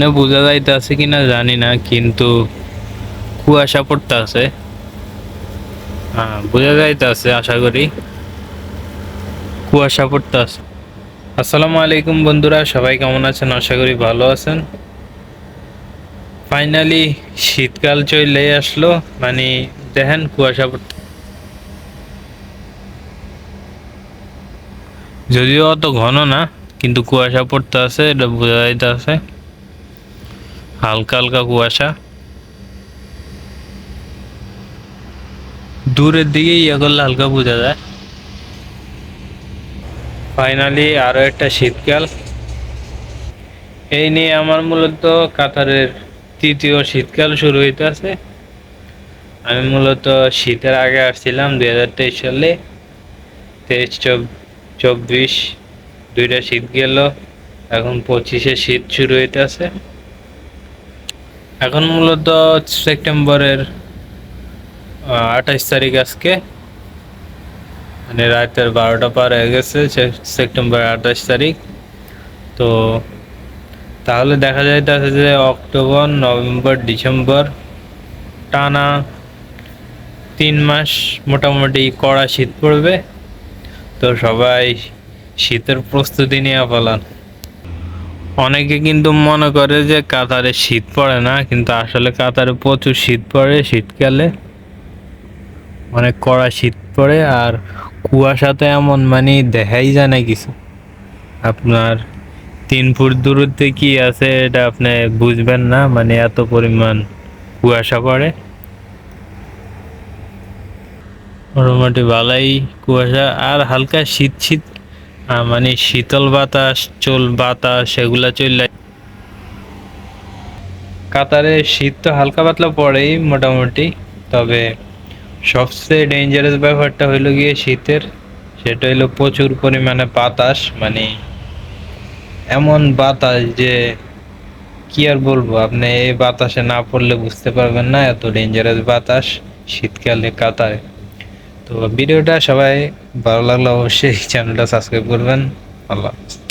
মানে বোঝা যাইতে আছে কিনা জানি না, কিন্তু কুয়াশা পড়তে আছে হ্যাঁ বোঝা যাইতে আছে আশা করি। কুয়াশা পড়তে আছে আসসালামু আলাইকুম বন্ধুরা, সবাই কেমন আছেন? আশা করি ভালো আছেন। ফাইনালি শীতকাল চলে আসলো মানে দেখেন কুয়াশা পড়তে যদিও অত ঘন না, কিন্তু কুয়াশা পড়তে আছে এটা বোঝা যাইতে আছে হালকা হালকা কুয়াশা। দূরের দিকে ইয়ে করলে হালকা বোঝা যায়। ফাইনালি আরও একটা শীতকাল। এই নিয়ে আমার মূলত কাতারের তৃতীয় শীতকাল শুরু হইতে আছে আমি মূলত শীতের আগে আসছিলাম দুই হাজার তেইশ সালে। তেইশ চব্বিশ, দুইটা শীত গেল। এখন পঁচিশে শীত শুরু হইতে আছে এখন মূলত সেপ্টেম্বরের আঠাইশ তারিখ আজকে। মানে রাতের বারোটা পার হয়ে গেছে সেপ্টেম্বর আঠাশ তারিখ। তো তাহলে দেখা যাইতেছে যে অক্টোবর, নভেম্বর, ডিসেম্বর টানা তিন মাস মোটামুটি কড়া শীত পড়বে। তো সবাই শীতের প্রস্তুতি নিয়ে ফেলান অনেকে কিন্তু মনে করে যে কাতারে শীত পড়ে না, কিন্তু আসলে কাতারে প্রচুর শীত পড়ে। শীতকালে অনেক কড়া শীত পড়ে আর কুয়াশাতে এমন মানে দেখাই যায় না কিছু। আপনার তিন ফুট দূরত্বে কি আছে এটা আপনি বুঝবেন না মানে এত পরিমাণ কুয়াশা পড়ে। মোটামুটি ভালাই কুয়াশা, আর হালকা শীত শীত মানে শীতল বাতাস, চুল বাতাস সেগুলা চলে কাতারে শীত তো হালকা পাতলা পড়েই মোটামুটি। তবে সবচেয়ে ডেঞ্জারাস ব্যাপারটা হইল গিয়ে শীতের, সেটা হইল প্রচুর পরিমাণে বাতাস মানে এমন বাতাস যে কি আর বলব, আপনি এই বাতাসে না পড়লে বুঝতে পারবেন না এত ডেঞ্জারাস বাতাস শীতকালে কাতারে। তো ভিডিওটা সবাই ভালো লাগলে অবশ্যই চ্যানেলটা সাবস্ক্রাইব করবেন আল্লাহ হাফেজ।